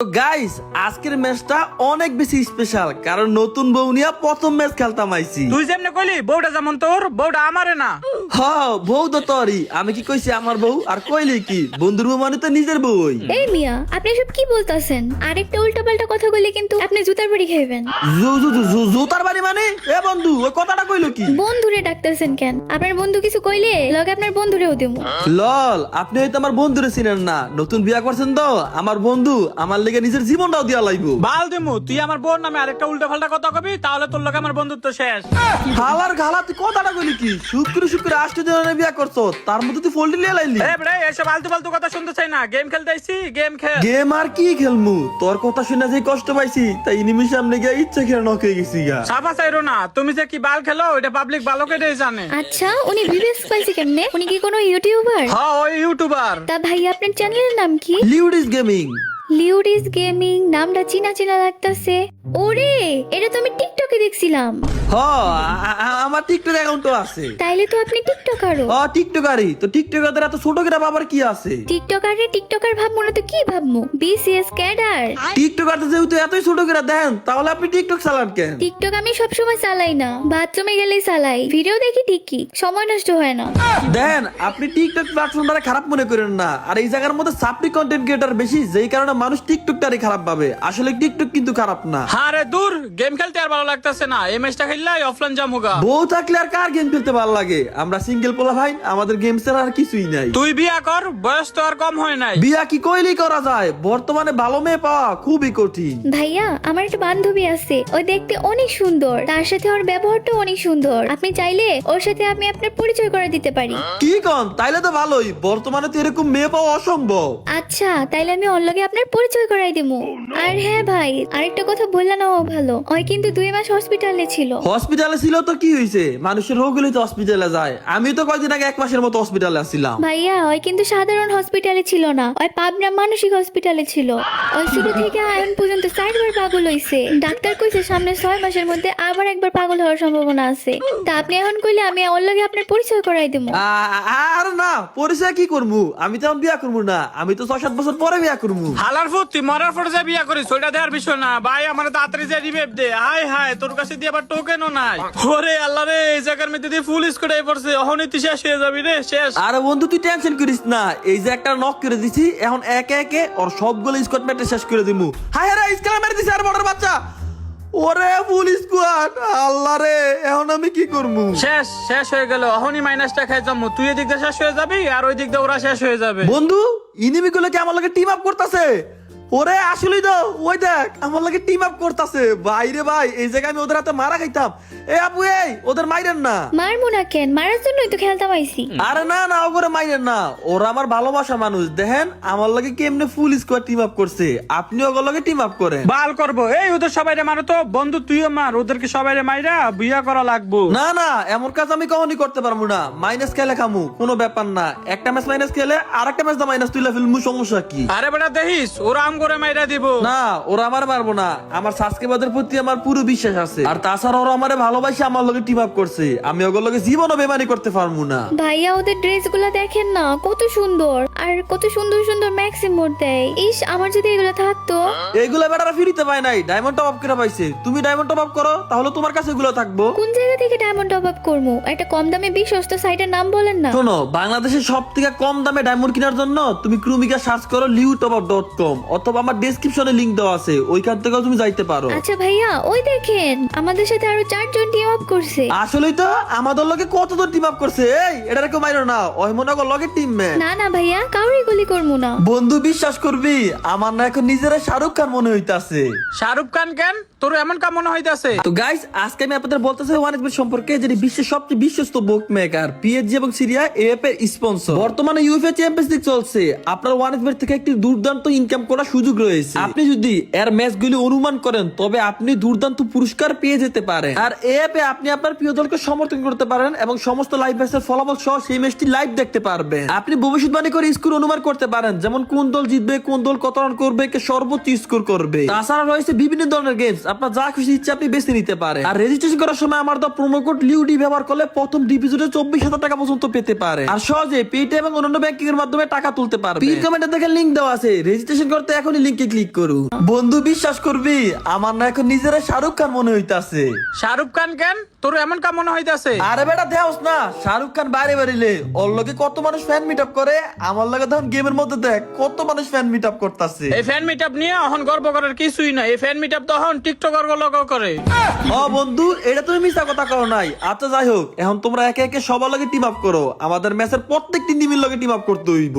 Guys আজকের ম্যাচটা অনেক বেশি স্পেশাল কারণ নতুন বউ নিয়ে প্রথম ম্যাচ খেলতাম আইছি। তুই যেমনে কইলি বউটা যেমন তোর বউটা আমারে না। হ বউ তো তরি আমি কি কইছি আমার বউ? আর কইলি কি? বন্ধুর বউ মানে তো নিজের বউই। এই মিয়া আপনি এসব কি বলতাছেন? আরেকটা উল্টা পাল্টা কথা কিন্তু আপনি জুতার বাড়ি খাইবেন। জুতার বাড়ি মানে? এ বন্ধু ওই কথাটা কইলো কি? বন্ধুরে ডাকতেছেন কেন? আপনার বন্ধু কিছু কইলে লগে আপনার বন্ধুরেও দেবো লল আপনি হয়তো আমার বন্ধুরে চিনেন না। নতুন বিয়া করছেন তো? আমার বন্ধু আমার লেগে নিজের জীবনটাও দিয়া লাইবো। বাল দেমু তুই আমার বোন নামে আরেকটা উল্টা ফাল্টা কথা কবি তাহলে তোর লোক আমার বন্ধুত্ব শেষ। হালার ঘালা তুই কথাটা কইলি কি? শুক্র শুক্র আষ্ট জনের বিয়া করছ তার মধ্যে তুই ফোল্ড লিয়ে লাইলি। এ bre এসব আলতু ফালতু কথা শুনতে চাই না। গেম খেলতে আইছি গেম খেল। গেম আর কি খেলমু? তোর কথা শুনে যে কষ্ট পাইছি তাই নিমিষে সামনে গিয়ে ইচ্ছা খেলে নক হয়ে গেছি গা। সাফা চাইরো না তুমি যে কি বাল খেলো ওইটা পাবলিক ভালো করে জানে। আচ্ছা উনি বিবেস পাইছে কেমনে? উনি কি কোনো ইউটিউবার? হ্যাঁ ওই ইউটিউবার। তা ভাই আপনার চ্যানেলের নাম কি? লিউডিস গেমিং। লিউডিস গেমিং নামটা চিনা চিনা লাগতাছে। ওরে এটা তো আমি টিকটকে দেখছিলাম। হ আমার টিকটক অ্যাকাউন্টও আছে। তাইলে তো আপনি টিকটকারও। হ টিকটকারই। তো টিকটকারদের এত ছোট করে বাবার কি আছে? টিকটকারে টিকটকার ভাববো না তো কি ভাববো বিসিএস ক্যাডার। টিকটকারদের যেহেতু এতই ছোট করে দেন তাহলে আপনি টিকটক চালান কেন? টিকটক আমি সবসময় চালাই না। বাথরুমে গেলেই চালাই। ভিডিও দেখি ঠিকই সময় নষ্ট হয় না। দেন আপনি টিকটক প্ল্যাটফর্মটা খারাপ মনে করেন না। আর এই জায়গার মধ্যে সাপ্লি কন্টেন্ট ক্রিয়েটার বেশি যেই কারণে মানুষ টিকটকটারই খারাপ পাবে আসলে টিকটক কিন্তু খারাপ না। হ্যাঁ রে দূর গেম খেলতে আর ভালো লাগতেছে না। এই ম্যাচটা খেললে অফলাইন জাম হোগা। বউ থাকলে আর কার গেম খেলতে ভালো লাগে? আমরা সিঙ্গেল পোলা ভাই আমাদের গেম ছাড়া আর কিছুই নাই। তুই বিয়া কর বয়স তো আর কম হয় নাই। বিয়া কি কইলেই করা যায়? বর্তমানে ভালো মেয়ে পাওয়া খুবই কঠিন। ভাইয়া আমার একটা বান্ধবী আছে। ওই দেখতে অনেক সুন্দর। তার সাথে ওর ব্যবহারটা অনেক সুন্দর। আপনি চাইলে ওর সাথে আমি আপনার পরিচয় করে দিতে পারি। কি কন? তাইলে তো ভালোই। বর্তমানে তো এরকম মেয়ে পাওয়া অসম্ভব। আচ্ছা তাইলে আমি ওর লগে আপনার পরিচয় করাই দেবো আর হ্যাঁ ভাই আরেকটা কথা বললা না ও ভালো। ওই কিন্তু দুই মাস হসপিটালে ছিল। হসপিটালে ছিল তো কি হয়েছে মানুষের রোগ হলে তো হসপিটালে যায়। আমি তো কয়েকদিন আগে এক মাসের মতো হসপিটালে আসছিলাম। ভাইয়া ওই কিন্তু সাধারণ হসপিটালে ছিল না। ওই পাবনা মানসিক হসপিটালে ছিল। ওই শুরু থেকে এখন পর্যন্ত চারবার পাগল হইছে। ডাক্তার কইছে সামনে ছয় মাসের মধ্যে আবার একবার পাগল হওয়ার সম্ভাবনা আছে। তা আপনি এখন কইলে আমি ওর লগে আপনার পরিচয় করাই দেবো আ- আর না পরিচয় কি করমু? আমি তো এখন বিয়া করব না। আমি তো ছয় সাত বছর পরে বিয়া করমু। হালার ফুট তুই মরার পরে যে বিয়া করিস, ওইটা দেওয়ার বিষয় না। ভাই, আমার তাড়াতাড়ি যে রিভেপ দে। হাই হাই তোর কাছে দিয়ে আবার টোকেনও নাই। ওরে আল্লাহ রে, এই জায়গার মধ্যে দিয়ে ফুল স্কোর পড়ছে। অহনি তুই শেষ হয়ে যাবি রে, শেষ। আরে বন্ধু, তুই টেনশন করিস না। এই যে একটা নক করে দিছি, এখন একে একে ওর সবগুলো স্কট ম্যাটে শেষ করে দিমু। হাই রে স্কেল মেরে দিছি আর বড় বাচ্চা। ওরে পুলিশ স্কোয়াড আল্লাহ রে এখন আমি কি করব? শেষ শেষ হয়ে গেল। অহনি মাইনাসটা খাই জম্মু। তুই এদিক দিয়ে শেষ হয়ে যাবি আর ওই দিক দিয়ে ওরা শেষ হয়ে যাবে। বন্ধু ইনিমি গুলো কি আমার লগে টিম আপ করতেছে। ওরে আসলেই তো। ওই দেখ আমার লগে টিম আপ করতেছে। বাইরে ভাই এই জায়গায় আমি ওদের হাতে মারা খাইতাম। এ আপু এই ওদের মাইরেন না। মারমু না কেন? মারার জন্যই তো খেলতাম আইছি আরে না না ওগুলো মাইরেন না। ওরা আমার ভালোবাসা মানুষ। দেখেন আমার লগে কেমনে ফুল স্কোয়াড টিম আপ করছে। আপনি ওগুলো লগে টিম আপ করেন। বাল করব। এই ওদের সবাই মারো তো। বন্ধু তুইও মার। ওদেরকে সবাই মাইরা বিয়া করা লাগবো। না না এমন কাজ আমি কখনই করতে পারব না। মাইনাস খেলে খামু কোনো ব্যাপার না। একটা ম্যাচ মাইনাস খেলে আর একটা ম্যাচ দা মাইনাস তুলে ফেলমু সমস্যা কি? আরে বেটা দেখিস ওরা আম করে মাইরা দিব। না ওরা আমার মারবো না। আমার সাবস্ক্রাইবারদের প্রতি আমার পুরো বিশ্বাস আছে। আর তাছাড়া ওরা আমারে ভালোবাসে আমার লগে টিম আপ করছে। আমি ওগুলো লগে জীবনও বেমানি করতে পারব না। ভাইয়া ওদের ড্রেসগুলো দেখেন না কত সুন্দর। আর কত সুন্দর সুন্দর ম্যাক্সিমোর দেয়। ইস আমার যদি এগুলো থাকতো? এইগুলো বেটারা ফিরিতে পায় নাই ডায়মন্ড টপ আপ করে পাইছে। তুমি ডায়মন্ড টপ আপ করো তাহলে তোমার কাছে এগুলো থাকব। কোন জায়গা থেকে ডায়মন্ড টপ আপ করব? একটা কম দামে বিশ্বস্ত সাইটের নাম বলেন না। শোনো বাংলাদেশের সব থেকে কম দামে ডায়মন্ড কেনার জন্য তুমি ক্রুমিকা সার্চ করো লিউ টপ আপ ডট কম অথবা আমার ডেসক্রিপশনে লিংক দেওয়া আছে। ওইখান থেকেও তুমি যাইতে পারো। আচ্ছা ভাইয়া ওই দেখেন আমাদের সাথে আরও চারজন টিম আপ করছে। আসলেই তো আমাদের লগে কত দূর টিম আপ করছে? এই এটা কেউ মাইরো না। ওই মনে করো লগে টিম ম্যান না না ভাইয়া কাউরি গুলি করব না। বন্ধু বিশ্বাস করবি আমার না এখন নিজেরা শাহরুখ খান মনে হইতাছে। শাহরুখ খান কেন? তোর এমন কাম মনে হইতাছে? তো গাইস আজকে আমি আপনাদের বলতেছি ওয়ান এক্সপের সম্পর্কে যেটি বিশ্বের সবচেয়ে বিশ্বস্ত বুক মেকার পিএসজি এবং সিরিয়া এএফ এর স্পন্সর বর্তমানে ইউএফএ চ্যাম্পিয়ন্স লিগ চলছে। আপনার ওয়ান এক্সপের থেকে একটি দুর্দান্ত ইনকাম করার সুযোগ রয়েছে। আপনি যদি এর ম্যাচগুলি অনুমান করেন, তবে আপনি দুর্দান্ত পুরস্কার পেয়ে যেতে পারেন। আর এএফ এ আপনি আপনার প্রিয় দলকে সমর্থন করতে পারেন এবং সমস্ত লাইভ ম্যাচের ফলাফল সহ সেই ম্যাচটি লাইভ দেখতে পারবেন। আপনি ভবিষ্যৎবাণী করে স্কোর অনুমান করতে পারেন, যেমন কোন দল জিতবে, কোন দল কত রান করবে, কে সর্বোচ্চ স্কোর করবে। তাছাড়া রয়েছে বিভিন্ন ধরনের গেমস আপনার যা খুশি ইচ্ছে আপনি বেছে নিতে পারেন। আর রেজিস্ট্রেশন করার সময় আমার তো প্রোমো কোড লিউডি ব্যবহার করলে প্রথম ডিপোজিটে চব্বিশ হাজার টাকা পর্যন্ত পেতে পারে। আর সহজে পেটে এবং অন্যান্য ব্যাংকিং এর মাধ্যমে টাকা তুলতে পারবে। পিন কমেন্টে দেখে লিঙ্ক দেওয়া আছে। রেজিস্ট্রেশন করতে এখনই লিঙ্কে ক্লিক করুন। বন্ধু বিশ্বাস করবি আমার না এখন নিজেরা শাহরুখ খান মনে হইতাছে। শাহরুখ খান কেন? তোর এমন কাম মনে হইতাছে? আরে বেটা দেওস না শাহরুখ খান বাইরে বাড়িলে ওর লোকে কত মানুষ ফ্যান মিট আপ করে আমার লাগে তখন গেমের মধ্যে দেখ কত মানুষ ফ্যান মিট আপ করতেছে। এই ফ্যান মিটআপ নিয়ে এখন গর্ব করার কিছুই না এই ফ্যান মিটআপ তখন টিকটকারগুলো করে। ও বন্ধু এটা তুমি মিথ্যা কথা করো নাই। আচ্ছা যাই হোক এখন তোমরা একে একে সবার লগে টিম আপ করো। আমাদের ম্যাচের প্রত্যেকটি টিমের লগে টিম আপ করতে হইব।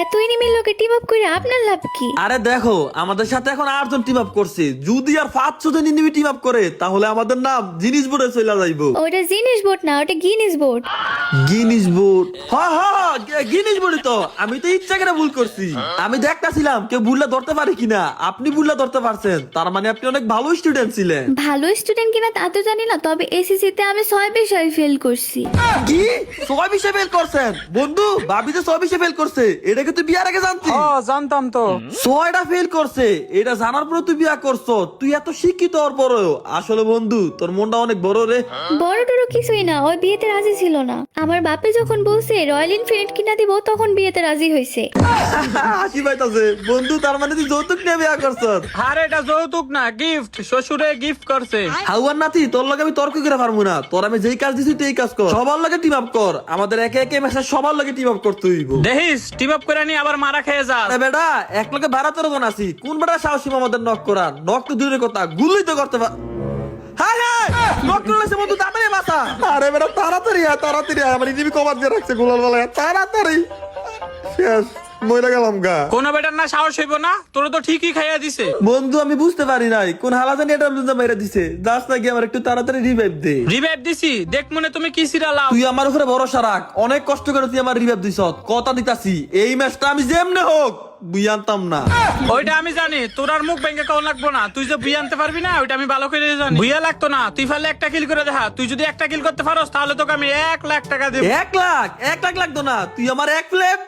এত এনিমির লোকে টিম আপ করে আপনার লাভ কি? আরে দেখো আমাদের সাথে এখন আটজন টিম আপ করছে। যদি আর পাঁচশো জন ইনিমি টিম আপ করে তাহলে আমাদের নাম জিনিস বোর্ডে চলে ওটা জিনিস বোর্ড না ওটা গিনিস বোর্ড গিনিস বোর্ড হ্যাঁ হ্যাঁ গিনিস তো। আমি তো ইচ্ছা করে ভুল করছি। আমি দেখতাছিলাম কেউ ভুললে ধরতে পারে কিনা। আপনি ভুললে ধরতে পারছেন। তার মানে আপনি অনেক ভালো স্টুডেন্ট ছিলেন। ভালো স্টুডেন্ট কিনা তা তো জানি না তবে এসএসসি তে আমি ছয় বিষয় ফেল করছি। কি? ছয় বিষয় ফেল করছেন? বন্ধু ভাবি তো ছয় বিষয় ফেল করছে। এটা কি তুই বিয়ার আগে জানতি? ও জানতাম তো। ছয়টা ফেল করছে। এটা জানার পরে তুই বিয়া করছ। তুই এত শিক্ষিত হওয়ার পরেও। আসলে বন্ধু তোর মনটা অনেক বড় রে। বড় টড়ো কিছুই না ওই বিয়েতে রাজি ছিল না। আমার বাপে যখন বলছে রয়্যাল এনফিল্ড কিনা দিব তখন বিয়েতে রাজি হয়েছে। হাসি পাইতাছে। বন্ধু তার মানে তুই যৌতুক নিয়ে বিয়া করছ আরে এটা যৌতুক না গিফট শ্বশুরে গিফট করছে। হাউয়ার নাতি তোর লগে আমি তর্ক করে পারব না। তোর আমি যেই কাজ দিছি তুই কাজ কর। সবার লগে টিম আপ কর। আমাদের একে একে মেসেজ সবার লগে টিম আপ করতে হইব। দেখিস টিম আপ করে নি আবার মারা খেয়ে যা আরে বেটা এক লগে ভাড়া তোর জন আছি। কোন বেটা সাহসী আমাদের নক করা নক তো দূরের কথা গুলি তো করতে পার নক করলেছে বন্ধু দামে মাথা আরে বেটা, তাড়াতাড়ি আয় তাড়াতাড়ি আয়। আমার ইজিবি কভার দিয়ে রাখছে গোলাল বেলা তাড়াতাড়ি। শেষ। মরে গেলাম গা। কোনো বেটার না সাহস হইব না তোর তো ঠিকই খাইয়া দিছে। বন্ধু আমি বুঝতে পারি নাই কোন হালা জানি এটা বুঝতে মেরে দিছে। যাস নাকি আমার একটু তাড়াতাড়ি রিভাইভ দে। রিভাইভ দিছি দেখ মনে তুমি কি সিরালাও তুই আমার উপরে ভরসা রাখ অনেক কষ্ট করে তুই আমার রিভাইভ দিছ কথা দিতাছি। এই ম্যাচটা আমি যেমনে হোক বুই আনতাম না। ওইটা আমি জানি তোর আর মুখ ব্যাংকে কেউ লাগবো না। তুই যে বুই আনতে পারবি না ওইটা আমি ভালো করে জানি। বুইয়া লাগতো না তুই ফালে একটা কিল করে দেখা তুই যদি একটা কিল করতে পারোস তাহলে তোকে আমি এক লাখ টাকা দেব। এক লাখ? এক লাখ লাগতো না তুই আমার এক প্লেট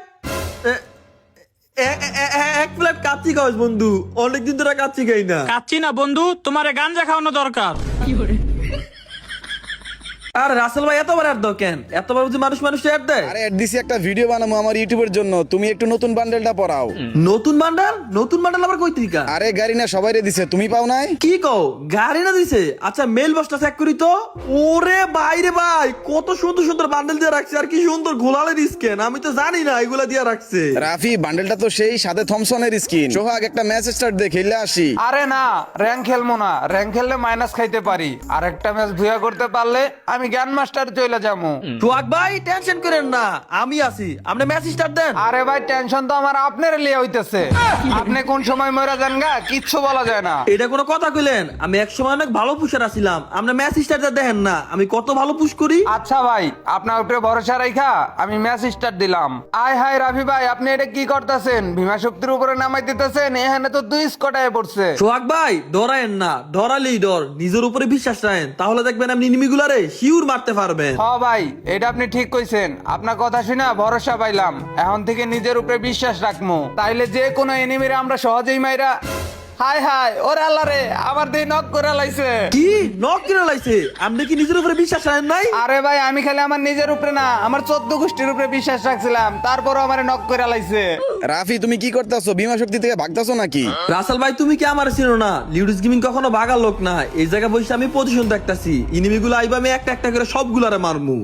এক প্লেট কাচ্চি খাওয়াস বন্ধু। অনেকদিন ধরে কাচ্চি খাই না। কাচ্ছি না বন্ধু তোমার গাঞ্জা খাওয়ানো দরকার। আর রাসেল ভাই এতবার আর দাও কেন? এতবার বুঝি মানুষ মানুষ অ্যাড দেয়? আরে অ্যাড দিছি একটা ভিডিও বানাবো আমার ইউটিউবের জন্য। তুমি একটু নতুন বান্ডেলটা পড়াও। নতুন বান্ডাল নতুন বান্ডাল আবার কই থেকে? আরে গাড়ি না সবাইরে দিছে। তুমি পাও নাই? কি কও? গাড়ি না দিছে? আচ্ছা মেল বসটা চেক করি তো। ওরে বাইরে ভাই কত সুন্দর সুন্দর বান্ডেল দিয়ে রাখছে। আর কি সুন্দর গোলালের স্ক্যান আমি তো জানি না এগুলা দিয়ে রাখছে। রাফি বান্ডেলটা তো সেই সাথে থমসনের স্কিন সোহাগ একটা ম্যাচ স্টার্ট দিয়ে খেললে আসি। আরে না র্যাঙ্ক খেলব না। র্যাঙ্ক খেললে মাইনাস খাইতে পারি। আর একটা ম্যাচ ভুয়া করতে পারলে আমি জ্ঞান মাস্টার চলে যাব সোহাগ ভাই টেনশন করেন না আমি আছি। আপনি ম্যাচ স্টার্ট দেন। আরে ভাই টেনশন তো আমার আপনার লিয়ে হইতেছে। আপনি কোন সময় মরা যান গা কিচ্ছু বলা যায় না। এটা কোনো কথা কইলেন? আমি এক সময় অনেক ভালো পুষার আছিলাম। আপনি ম্যাচ স্টার্ট দেখেন না আমি কত ভালো পুশ করি? আচ্ছা ভাই আপনার উপরে ভরসা রাখা আমি ম্যাচ স্টার্ট দিলাম। আয় হায় রাফি ভাই আপনি এটা কি করতেছেন? ভীমা শক্তির উপরে নামাই দিতেছেন এখানে তো দুই স্কটায় পড়ছে। সোহাগ ভাই ডরায়েন না। ডরালেই ডর নিজের উপরে বিশ্বাস রাখেন। তাহলে দেখবেন আপনি নিমিগুলারে শিউর মারতে পারবেন। হ ভাই, এটা আপনি ঠিক কইছেন। আপনার কথা শুনে ভরসা পাইলাম। এখন থেকে নিজের উপরে বিশ্বাস রাখমু। তাইলে যে কোনো এনিমিরে আমরা সহজেই মাইরা হাই হাই ওরে আল্লাহ রে আমার দিয়ে নক করে লাইছে। কি? নক কিনে লাইছে? আপনি কি নিজের উপরে বিশ্বাস রাখেন নাই? আরে ভাই আমি খালি আমার নিজের উপরে না আমার চোদ্দ গোষ্ঠীর উপরে বিশ্বাস রাখছিলাম তারপরও আমার নক করে লাইছে। রাফি তুমি কি করতেছো? বিমা শক্তি থেকে ভাগতাছো নাকি? রাসেল ভাই তুমি কি আমার ছিল না? লিউডিস গেমিং কখনো ভাগার লোক না। এই জায়গায় বসে আমি পজিশন দেখতাছি। ইনিমিগুলো আইবা আমি একটা একটা করে সবগুলারে মারমু।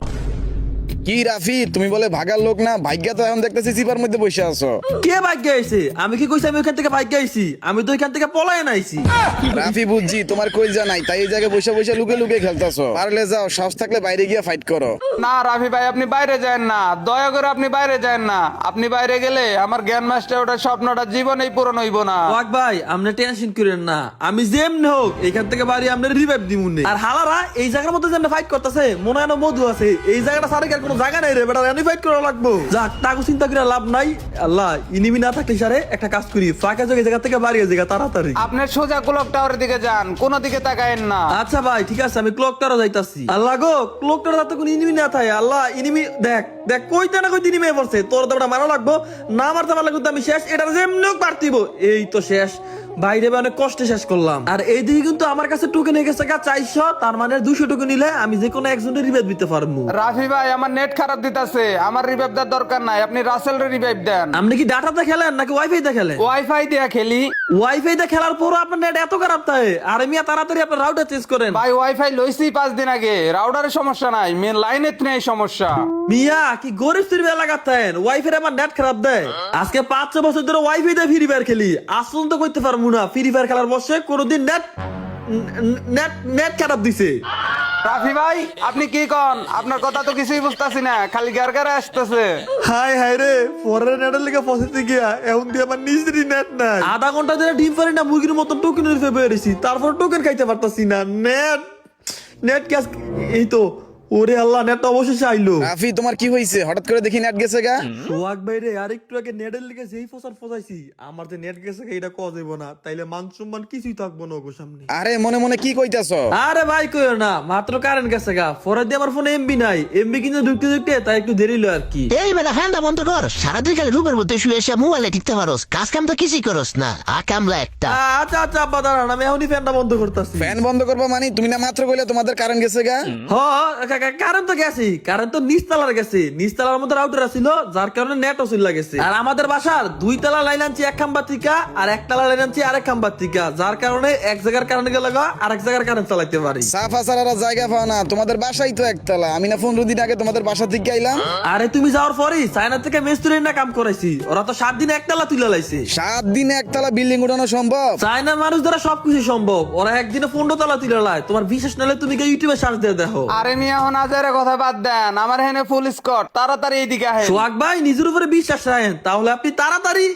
কি রাফি তুমি বলে ভাগার লোক না ভাগ্যা তো এখন দেখতেছি চিপার মধ্যে বসে আছো। কে ভাগ্য আইছে আমি কি কইছি আমি ওখান থেকে ভাগ্য আইছি আমি তো এখান থেকে পলায়ন আইছি। রাফি বুঝছি তোমার কইজা নাই তাই এই জায়গায় বসে বসে লুকে লুকে খেলতেছো। পারলে যাও সাহস থাকলে বাইরে গিয়ে ফাইট করো। না রাফি ভাই আপনি বাইরে যান না। দয়া করে আপনি বাইরে যান না। আপনি বাইরে গেলে আমার জ্ঞান মাস্টার ওটার স্বপ্নটা জীবনেই পূরণ হইব না। ওয়াক ভাই আপনি টেনশন করেন না। আমি যেমনি হোক এখান থেকে বাড়ি আপনার রিভাইভ দিমুন। আর হালারা এই জায়গার মধ্যে যেমন ফাইট করতেছে মনে হয় না মধু আছে। এই জায়গাটা সারে কি আর কোনো জায়গা নাই রে বেটা ফাইট করা লাগবো। যাক তাকে চিন্তা করে লাভ নাই। আল্লাহ ইনিমি না থাকলে সারে একটা কাজ করি ফাঁকা যোগে জায়গা থেকে বাড়ি জায়গা তাড়াতাড়ি। আপনার সোজা ক্লক টাওয়ারের দিকে যান কোনো দিকে তাকায়েন না। আচ্ছা ভাই ঠিক আছে আমি ক্লক টারও যাইতাছি। আল্লাহ গো ক্লক টার যাতে কোনো ইনিমি না থাকে আল্লাহ ইনিমি দেখ দেখ কইতে না কইতে ইনিমি পড়ছে। তোর তো মারা লাগবো না মারতে পারলে কিন্তু আমি শেষ এটা যেমনি পারতিব এই তো শেষ। বাইরে মানে অনেক কষ্টে শেষ করলাম। আর এইদিকে কিন্তু আমার কাছে টোকেন হয়ে গেছে গা চারশো তার মানে দুশো টোকেন নিলে আমি যে কোনো একজনের রিভাইভ দিতে পারব। রাফি ভাই আমার নেট খারাপ দিতেছে আমার রিভাইভ দেওয়ার দরকার নাই আপনি রাসেল রিভাইভ দেন। আপনি কি ডাটাতে খেলেন নাকি ওয়াইফাই তে খেলেন? ওয়াইফাই দিয়া খেলি। ওয়াইফাই তে খেলার পরও আপনার নেট এত খারাপ থাকে আর মিয়া তাড়াতাড়ি আপনার রাউটার চেঞ্জ করেন। ভাই ওয়াইফাই লইছি পাঁচ দিন আগে। রাউটারের সমস্যা নাই মেন লাইনের নেই সমস্যা। মিয়া কি গরিব শ্রী লাগাতেন। ওয়াইফাই আমার নেট খারাপ দেয়। আজকে পাঁচ ছ বছর ধরে ওয়াইফাই দিয়ে ফ্রি ফায়ার খেলি। আসল তো করতে পারব না ফ্রি ফায়ার খেলার বসে কোনোদিন নেট নেট নেট খারাপ দিছে। রাফি ভাই আপনি কি কন? আপনার কথা তো কিছুই বুঝতাছি না খালি গার গারে আসতেছে। হাই হাই রে পরের নেটের লিগে ফসেতে গিয়া এখন দিয়ে আমার নিজেরই নেট নাই। আধা ঘণ্টা ধরে ডিম পারি না মুরগির মতন টোকেন উঠে বেরিয়েছি তারপর টোকেন খাইতে পারতাছি না নেট নেট ক্যাশ এই তো ওরে আল্লাহ নেট অবশেষে আইলো। রাফি তোমার কি হয়েছে হঠাৎ করে দেখি নেট গেছে গা। সোহাগ ভাই রে আর একটু আগে নেটের লিগে যেই ফসার ফসাইছি আমার যে নেট গেছে এটা হইব না। তাইলে মান সম্মান কিছুই থাকব না ওগো সামনে। আরে মনে মনে কি কইতাছ? আরে ভাই কইও না মাত্র কারেন্ট গেছে গা। পরে দিয়ে আমার ফোনে এমবি নাই। এমবি কিন্তু ঢুকতে ঢুকতে তাই একটু দেরি হলো আর কি। এই বেটা ফ্যানটা বন্ধ কর। সারাদিন খালি রুমের মধ্যে শুয়ে এসে মোবাইলে টিপতে পারোস। কাজ কাম তো কিছুই করস না। আ কামলা একটা। আচ্ছা আচ্ছা আব্বা দাঁড়ান আমি এখনই ফ্যানটা বন্ধ করতেছি। ফ্যান বন্ধ করবা মানে? তুমি না মাত্র কইলে তোমাদের কারেন্ট গেছে গা? হ কারেন্ট তো গেছি কারেন্ট তো নিচতলার গেছে। নিচতলার মধ্যে রাউটার ছিল যার কারণে নেটও চলে গেছে। আর আমাদের বাসার দুই তলা লাইন আনছি এক খাম্বার থেকে আর এক তলা লাইন আনছি আরেক খাম্বার থেকে যার কারণে এক জায়গার কারেন্ট গেলে জায়গার কারেন্ট চালাইতে পারি। সাফা সারারা জায়গা পাও না তোমাদের বাসাই তো একতলা। আমি না পনেরো দিন আগে তোমাদের বাসা থেকে আইলাম। আরে তুমি যাওয়ার পরই চায়না থেকে মিস্ত্রি না কাম করাইছি। ওরা তো সাত দিনে একতলা তুলে লাইছে। সাত দিনে একতলা বিল্ডিং উঠানো সম্ভব? চায়নার মানুষ দ্বারা সবকিছু সম্ভব। ওরা একদিনে পনেরো তলা তুলে লায়। তোমার বিশেষ নালে তুমি গিয়ে ইউটিউবে সার্চ দিয়ে দেখো। আরে মিয়া আজারের কথা বাদ দেন, আমার হেনে ফুল স্কট তাড়াতাড়ি এইদিকে আহে সোহাগ ভাই, নিজের উপরে বিশ্বাস রাখেন, তাহলে আপনি তাড়াতাড়ি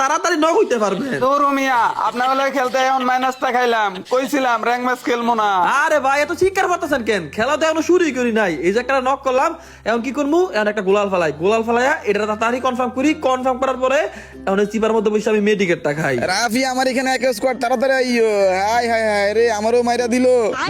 তাড়াতাড়ি নক হইতে পারবে। তোর মিয়া আপনার বেলা খেলতে এখন মাইনাসটা খাইলাম। কইছিলাম র্যাঙ্ক ম্যাচ খেলব না। আরে ভাই এত চিৎকার পারতেছেন কেন? খেলা তো এখনও শুরুই করি নাই। এই যে একটা নক করলাম এখন কি করব এখন একটা গোলাল ফেলাই। গোলাল ফেলাইয়া এটা তাড়াতাড়ি কনফার্ম করি। কনফার্ম করার পরে এখন চিপার মধ্যে বসে আমি মেডিকেটটা খাই। রাফি আমার এখানে এক স্কোয়াড তাড়াতাড়ি আইও হাই হাই হাই রে আমারও মাইরা দিল।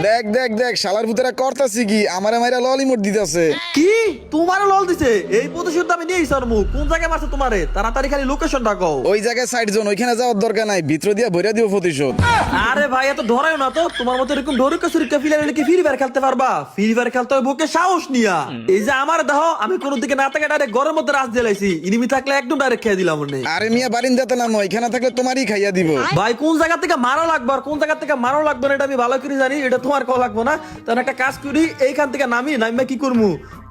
দেখ দেখ দেখ শালার ভূতেরা করতাছি কি? আমারে মাইরা ললিমুট দিতেছে। কি? তোমার লল দিছে? এই প্রতিশোধ আমি নিয়েই সারমু কোন জায়গায় মারছে তোমারে? তাড়াতাড়ি খালি লোকেশন কও ওই জায়গায় সাইড জোন ওইখানে যাওয়ার দরকার নাই ভিতর দিয়া ভরিয়া দিব প্রতিশোধ। আরে ভাই এত ধরায় না তো? তোমার মতো এরকম ধরুকা সুরিকা ফিলার কি ফ্রি ফায়ার খেলতে পারবা? ফ্রি ফায়ার খেলতে হবে বুকে সাহস নিয়া। এই যে আমার দেহ আমি কোনো দিকে না থাকে ডাইরেক্ট ঘরের মধ্যে রাজ দিলাইছি ইনিমি থাকলে একদম ডাইরেক্ট খেয়ে দিলাম মনে আরে মিয়া বারিন যেতে নামো এখানে থাকলে তোমারই খাইয়া দিব। ভাই কোন জায়গা থেকে মারা লাগবে আর কোন জায়গা থেকে মারা লাগবে না এটা আমি ভালো করে জানি এটা তোমার কল লাগবে না। তাহলে একটা কাজ করি এইখান থেকে নামি নামিয়া কি করব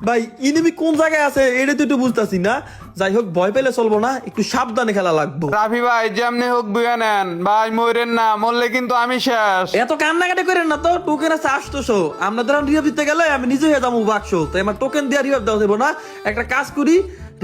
ভাই ইনিমি কোন জায়গায় আছে? এটা তো একটু বুঝতেছি না। যাই হোক ভয় পেলে চলবো না একটু সাবধানে খেলা লাগবো। রাফি ভাই যেমনি হোক বুয়া নেন। ভাই মরেন না মরলে কিন্তু আমি শেষ। এত কান্নাকাটি করেন না তো? টোকেন আছে আসতেছো আমরা ধরেন রিভাইভ দিতে গেলে আমি নিজে হয়ে যাব বাক্স তাই আমার টোকেন দিয়ে রিভাইভ দেওয়া দেবো না। একটা কাজ করি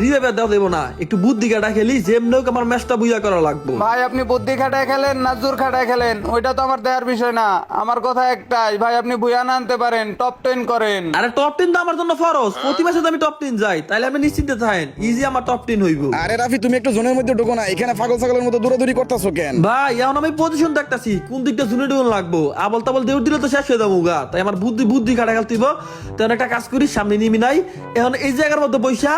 রিভাইভ দেওয়া দেবো না। একটু বুদ্ধি কাটা খেলি যেমনি হোক আমার ম্যাচটা বুঝা করা লাগবো। ভাই আপনি বুদ্ধি খাটায় খেলেন না জোর খাটায় খেলেন? ওইটা তো আমার দেওয়ার বিষয় না। আমার কথা একটাই ভাই আপনি বুয়ান আনতে পারেন টপ টেন করেন। আরে টপ টেন তো আমার জন্য ফরজ। প্রতি মাসে তো আমি টপ টেন যাই। তাইলে আমি নিশ্চিন্তে থাকেন ইজি আমার টপ টেন হইব। আরে রাফি তুমি একটু জোনের মধ্যে ঢুকো না। এখানে পাগল ছাগলের মতো দৌড়াদৌড়ি করতেছো কেন? ভাই এখন আমি পজিশন দেখতাছি কোন দিকটা জুনে ডুন লাগবো। আবল তাবল দেউর দিলে তো শেষ হয়ে যাব গা। তাই আমার বুদ্ধি বুদ্ধি কাটা খেলতেইব তখন একটা কাজ করি সামনে নিমি নাই। এখন এই জায়গার মধ্যে বৈশা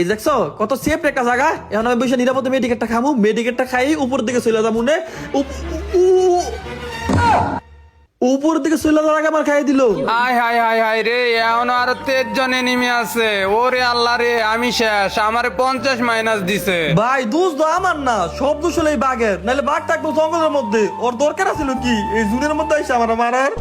এই দেখছ? কত সেফ একটা জায়গা। এখন আমি বৈশা নিরাপদে মেডিকেটটা খামু মেডিকেটটা খাই উপর দিকে চলে যাব নে। উপর দিকে চলে যাওয়ার আগে আমার দিল। হাই হাই হাই হাই রে এখন আর তেজ জন এনিমি আছে। ওরে আল্লাহ রে আমি শেষ। আমার পঞ্চাশ মাইনাস দিছে। ভাই দোষ তো আমার না। সব দোষ হলো এই বাঘের। নাহলে বাঘ থাকব জঙ্গলের মধ্যে। ওর দরকার আছিল কি? এই জুনের মধ্যে এসে আমার মারার।